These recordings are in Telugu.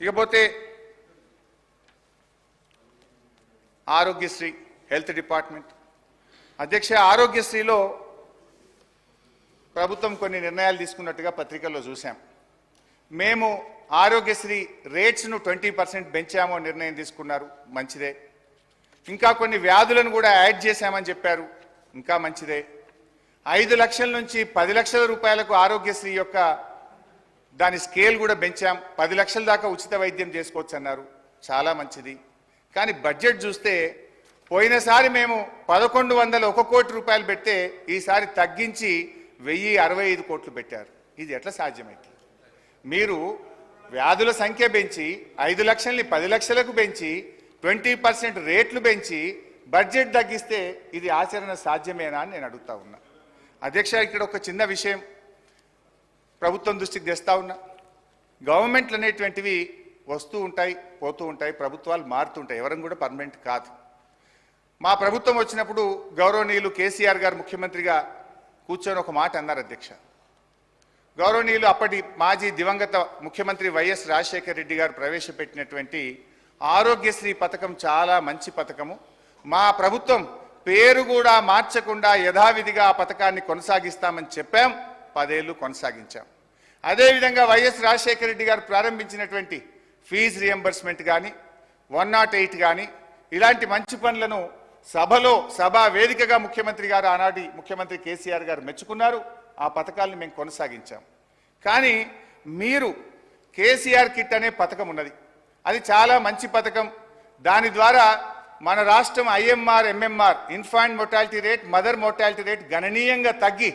ఇకపోతే ఆరోగ్యశ్రీ హెల్త్ డిపార్ట్మెంట్. అధ్యక్ష ఆరోగ్యశ్రీలో ప్రభుత్వం కొన్ని నిర్ణయాలు తీసుకున్నట్టుగా పత్రికల్లో చూశాం. మేము ఆరోగ్యశ్రీ రేట్స్ను ట్వంటీ పర్సెంట్ పెంచామో నిర్ణయం తీసుకున్నారు. మంచిదే. ఇంకా కొన్ని వ్యాధులను కూడా యాడ్ చేశామని చెప్పారు. ఇంకా మంచిదే. ఐదు లక్షల నుంచి పది లక్షల రూపాయలకు ఆరోగ్యశ్రీ యొక్క దాని స్కేల్ కూడా పెంచాం. పది లక్షల దాకా ఉచిత వైద్యం చేసుకోవచ్చు అన్నారు. చాలా మంచిది. కానీ బడ్జెట్ చూస్తే పోయినసారి మేము పదకొండు వందల ఒక కోటి రూపాయలు పెడితే ఈసారి తగ్గించి వెయ్యి అరవై ఐదు కోట్లు పెట్టారు. ఇది ఎట్లా సాధ్యమైంది? మీరు వ్యాధుల సంఖ్య పెంచి ఐదు లక్షల్ని పది లక్షలకు పెంచి ట్వంటీ పర్సెంట్ రేట్లు పెంచి బడ్జెట్ తగ్గిస్తే ఇది ఆచరణ సాధ్యమేనా అని నేను అడుగుతా ఉన్నా. అధ్యక్ష ఇక్కడ ఒక చిన్న విషయం. ప్రభుత్వం దృష్టికి తెస్తా ఉన్నా. గవర్నమెంట్లు అనేటువంటివి వస్తూ ఉంటాయి పోతూ ఉంటాయి ప్రభుత్వాలు మారుతుంటాయి. ఎవరం కూడా పర్మనెంట్ కాదు. మా ప్రభుత్వం వచ్చినప్పుడు గౌరవనీయులు కేసీఆర్ గారు ముఖ్యమంత్రిగా కూర్చొని ఒక మాట అన్నారు అధ్యక్ష. గౌరవనీయులు అప్పటి మాజీ దివంగత ముఖ్యమంత్రి వైఎస్ రాజశేఖర రెడ్డి గారు ప్రవేశపెట్టినటువంటి ఆరోగ్యశ్రీ పథకం చాలా మంచి పథకము. మా ప్రభుత్వం పేరు కూడా మార్చకుండా యథావిధిగా ఆ పథకాన్ని కొనసాగిస్తామని చెప్పాం. పదేళ్ళు కొనసాగించాం. అదేవిధంగా వైఎస్ రాజశేఖర రెడ్డి గారు ప్రారంభించినటువంటి ఫీజు రియంబర్స్మెంట్ కానీ వన్ నాట్ ఎయిట్ కానీ ఇలాంటి మంచి పనులను సభలో సభా వేదికగా ముఖ్యమంత్రి గారు ఆనాటి ముఖ్యమంత్రి కేసీఆర్ గారు మెచ్చుకున్నారు. ఆ పథకాలను మేము కొనసాగించాం. కానీ మీరు కేసీఆర్ కిట్ అనే పథకం ఉన్నది. అది చాలా మంచి పథకం. దాని ద్వారా మన రాష్ట్రం IMR MMR infant mortality rate mother mortality rate గణనీయంగా తగ్గి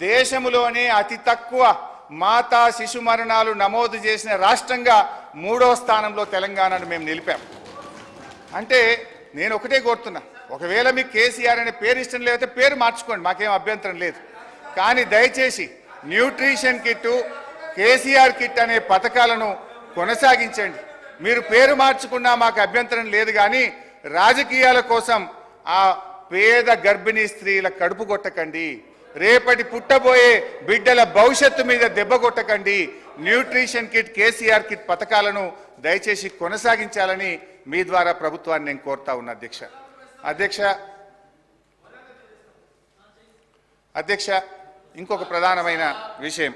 దేశంలోనే అతి తక్కువ మాతా శిశు మరణాలు నమోదు చేసిన రాష్ట్రంగా మూడో స్థానంలో తెలంగాణను మేము నిలిపాం. అంటే నేను ఒకటే కోరుతున్నా ఒకవేళ మీకు కేసీఆర్ అనే పేరు ఇష్టం లేకపోతే పేరు మార్చుకోండి మాకేం అభ్యంతరం లేదు. కానీ దయచేసి న్యూట్రిషన్ కిట్టు కేసీఆర్ కిట్ అనే పథకాలను కొనసాగించండి. మీరు పేరు మార్చుకున్నా మాకు అభ్యంతరం లేదు కానీ రాజకీయాల కోసం ఆ పేద గర్భిణీ స్త్రీల కడుపు కొట్టకండి. రేపటి పుట్టబోయే బిడ్డల భవిష్యత్తు మీద దెబ్బ కొట్టకండి. న్యూట్రిషన్ కిట్ కేసీఆర్ కిట్ పథకాలను దయచేసి కొనసాగించాలని మీ ద్వారా ప్రభుత్వాన్ని నేను కోరుతా ఉన్నా అధ్యక్ష. అధ్యక్ష అధ్యక్ష ఇంకొక ప్రధానమైన విషయం.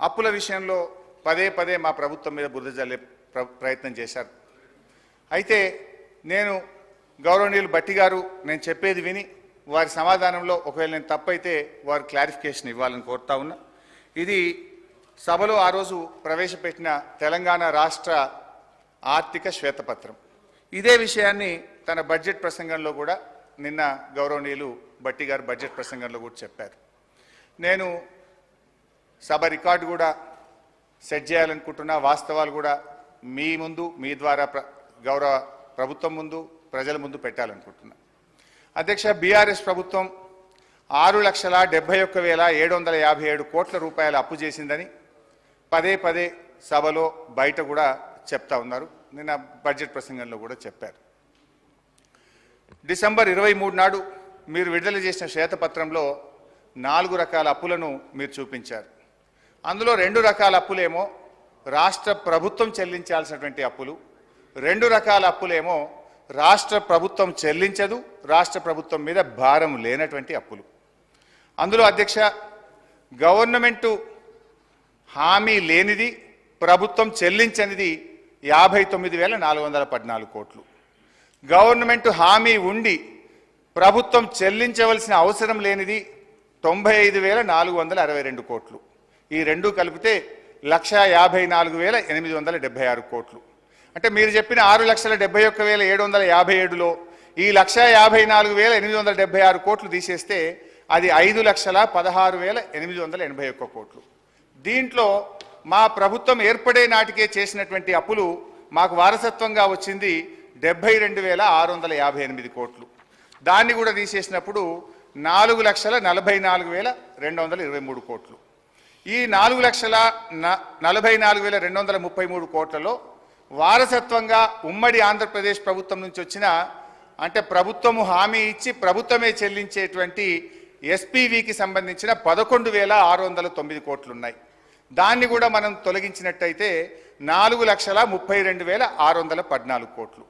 అప్పుల విషయంలో పదే పదే మా ప్రభుత్వం మీద బురద జల్లే ప్ర- ప్రయత్నం చేశారు. అయితే నేను గౌరవనీయులు బట్టి గారు నేను చెప్పేది విని వారి సమాధానంలో ఒకవేళ నేను తప్పైతే వారు క్లారిఫికేషన్ ఇవ్వాలని కోరుతా ఉన్నా. ఇది సభలో ఆ రోజు ప్రవేశపెట్టిన తెలంగాణ రాష్ట్ర ఆర్థిక శ్వేతపత్రం. ఇదే విషయాన్ని తన బడ్జెట్ ప్రసంగంలో కూడా నిన్న గౌరవనీయులు బట్టి గారు బడ్జెట్ ప్రసంగంలో కూడా చెప్పారు. నేను సభ రికార్డు కూడా సెట్ చేయాలనుకుంటున్నా. వాస్తవాలు కూడా మీ ముందు మీ ద్వారా ప్ర- గౌరవ ప్రభుత్వం ముందు ప్రజల ముందు పెట్టాలనుకుంటున్నా. అధ్యక్ష బీఆర్ఎస్ ప్రభుత్వం ఆరు లక్షల డెబ్బై ఒక్క వేల ఏడు వందల యాభై ఏడు కోట్ల రూపాయల అప్పు చేసిందని పదే పదే సభలో బయట కూడా చెప్తా ఉన్నారు. నిన్న బడ్జెట్ ప్రసంగంలో కూడా చెప్పారు. డిసెంబర్ ఇరవై మూడు నాడు మీరు విడుదల చేసిన శ్వేతపత్రంలో నాలుగు రకాల అప్పులను మీరు చూపించారు. అందులో రెండు రకాల అప్పులేమో రాష్ట్ర ప్రభుత్వం చెల్లించాల్సినటువంటి అప్పులు రెండు రకాల అప్పులేమో రాష్ట్ర ప్రభుత్వం చెల్లించదు రాష్ట్ర ప్రభుత్వం మీద భారం లేనటువంటి అప్పులు. అందులో అధ్యక్ష గవర్నమెంటు హామీ లేనిది ప్రభుత్వం చెల్లించనిది యాభై తొమ్మిది వేల నాలుగు వందల పద్నాలుగు కోట్లు. గవర్నమెంట్ హామీ ఉండి ప్రభుత్వం చెల్లించవలసిన అవసరం లేనిది తొంభై ఐదు వేల నాలుగు వందల అరవై రెండు కోట్లు. ఈ రెండు కలిపితే లక్ష యాభై నాలుగు వేల ఎనిమిది వందల డెబ్బై ఆరు కోట్లు. అంటే మీరు చెప్పిన ఆరు లక్షల డెబ్బై ఒక్క వేల ఏడు వందల యాభై ఏడులో ఈ లక్ష యాభై నాలుగు వేల ఎనిమిది వందల డెబ్బై ఆరు కోట్లు తీసేస్తే అది ఐదు లక్షల పదహారు వేల ఎనిమిది వందల ఎనభై ఒక్క కోట్లు. దీంట్లో మా ప్రభుత్వం ఏర్పడే నాటికే చేసినటువంటి అప్పులు మాకు వారసత్వంగా వచ్చింది డెబ్బై రెండు వేల ఆరు వందల యాభై ఎనిమిది కోట్లు. దాన్ని కూడా తీసేసినప్పుడు నాలుగు లక్షల నలభై నాలుగు వేల రెండు వందల ఇరవై మూడు కోట్లు. ఈ నాలుగు లక్షల న- నలభై నాలుగు వేల రెండు వందల ముప్పై మూడు కోట్లలో వారసత్వంగా ఉమ్మడి ఆంధ్రప్రదేశ్ ప్రభుత్వం నుంచి వచ్చిన అంటే ప్రభుత్వము హామీ ఇచ్చి ప్రభుత్వమే చెల్లించేటువంటి ఎస్పీవికి సంబంధించిన పదకొండు వేల ఆరు వందల తొమ్మిది కోట్లున్నాయి. దాన్ని కూడా మనం తొలగించినట్టయితే నాలుగు లక్షల ముప్పై రెండు వేల ఆరు వందల పద్నాలుగు కోట్లు.